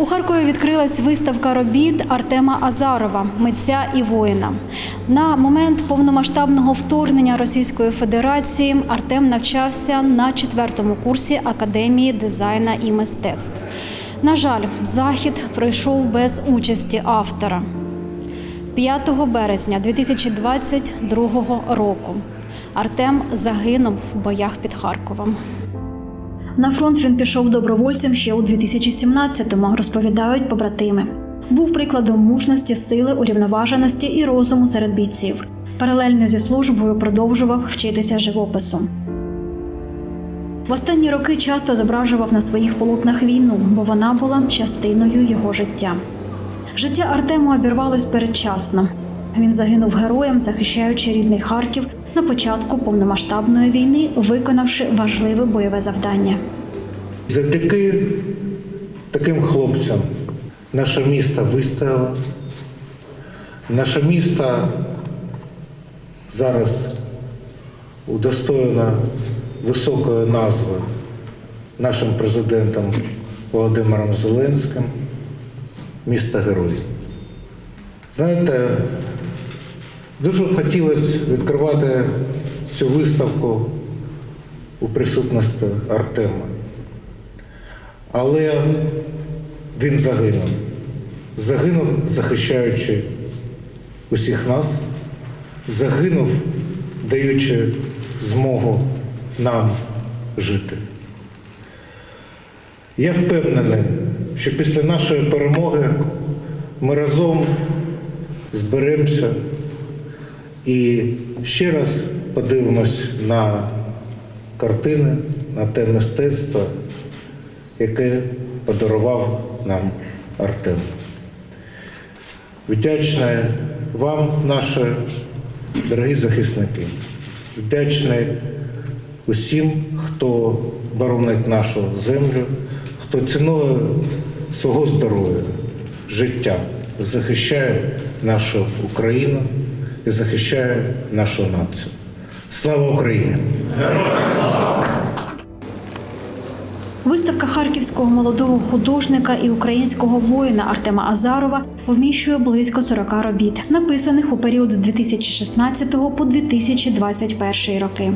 У Харкові відкрилась виставка робіт Артема Азарова, митця і воїна. На момент повномасштабного вторгнення Російської Федерації Артем навчався на четвертому курсі Академії дизайна і мистецтв. На жаль, захід пройшов без участі автора. 5 березня 2022 року Артем загинув в боях під Харковом. На фронт він пішов добровольцем ще у 2017-му, розповідають побратими. Був прикладом мужності, сили, урівноваженості і розуму серед бійців. Паралельно зі службою продовжував вчитися живопису. В останні роки часто зображував на своїх полотнах війну, бо вона була частиною його життя. Життя Артему обірвалось передчасно. Він загинув героєм, захищаючи рідний Харків на початку повномасштабної війни, виконавши важливе бойове завдання. Завдяки таким хлопцям наше місто вистояло. Наше місто зараз удостоєно високої назви нашим президентом Володимиром Зеленським місто героїв. Знаєте, дуже хотілося відкривати цю виставку у присутності Артема. Але він загинув. Загинув, захищаючи усіх нас, загинув, даючи змогу нам жити. Я впевнений, що після нашої перемоги ми разом зберемося і ще раз подивимось на картини, на те мистецтво, яке подарував нам Артем. Вдячний вам, наші дорогі захисники, вдячний усім, хто боронить нашу землю, хто ціною свого здоров'я, життя захищає нашу Україну і захищає нашу націю. Слава Україні! Виставка харківського молодого художника і українського воїна Артема Азарова вміщує близько 40 робіт, написаних у період з 2016 по 2021 роки.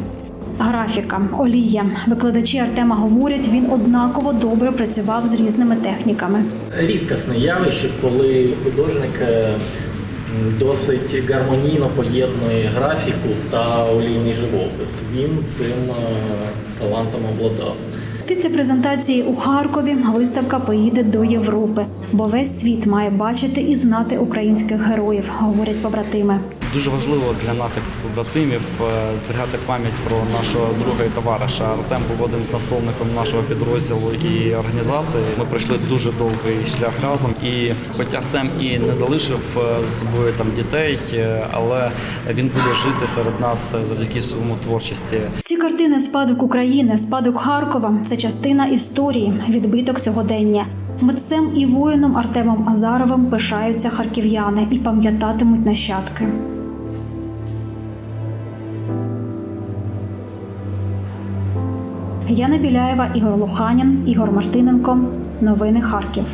Графіка, олія. Викладачі Артема говорять, він однаково добре працював з різними техніками. рідкісне явище, коли художник е, досить гармонійно поєднує графіку та олійний живопис. Він цим е, талантом обладав. Після презентації у Харкові виставка поїде до Європи, бо весь світ має бачити і знати українських героїв, говорять побратими. Дуже важливо для нас, як побратимів, е, зберігати пам'ять про нашого друга і товариша. Артем був одним з наставником нашого підрозділу і організації. Ми пройшли дуже довгий шлях разом. І хоч Артем і не залишив е, з собою там дітей, е, але він буде жити серед нас завдяки своєму творчості. Ці картини спадок України, спадок Харкова це частина історії, відбиток сьогодення. Митцем і воїном Артемом Азаровим пишаються харків'яни і пам'ятатимуть нащадки. Яна Біляєва, Ігор Луханін, Ігор Мартиненко. Новини Харків.